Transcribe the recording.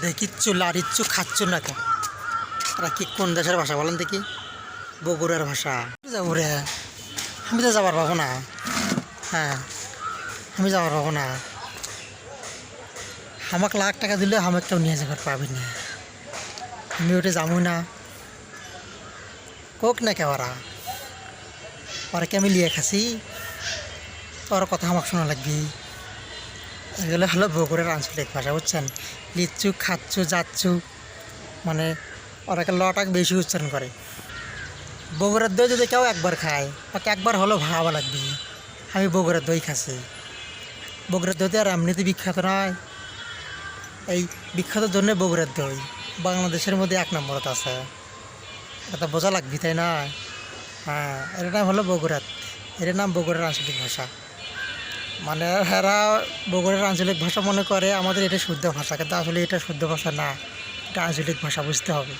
দেখিচ্ছু লাড়িচ্ছু খাচ্ছ না কেন? তারা কি কোন দেশের ভাষা বলেন দেখি? বগুড়ার ভাষা। যাব রে। আমি তো যাবার পাবো না। হ্যাঁ আমি যাবার পাবো না। আমাকে লাখ টাকা দিলে আমাকেও নিয়ে যাবার পাবি না। আমি ওটা যাব না। কোক না কে ওরা? ওরা কি আমি লিয়ে খাসি। ওর কথা আমাকে শোনা লাগবি। এগুলো হলো বগুড়ার আঞ্চলিক ভাষা, বুঝছেন? লিচ্ছু খাচ্ছু যাচ্ছু মানে ওরাকে লটাক বেশি উচ্চারণ করে। বগুড়ার দই যদি কেউ একবার খায়, তাকে একবার হলো ভাবা লাগবে, আমি বগুড়ার দই খাচ্ছি। বগুড়ার দই তো আর এমনিতে বিখ্যাত নয়। এই বিখ্যাত জন্য বগুড়ার দই বাংলাদেশের মধ্যে এক নম্বরত আছে। এটা বোঝা লাগবি, তাই না? হ্যাঁ এর নাম হলো বগুড়াত। এর নাম বগুড়ার আঞ্চলিক ভাষা। মানে হ্যাঁ বগুড়ার আঞ্চলিক ভাষা মনে করে আমাদের এটা শুদ্ধ ভাষা, কিন্তু আসলে এটা শুদ্ধ ভাষা না, এটা আঞ্চলিক ভাষা, বুঝতে হবে।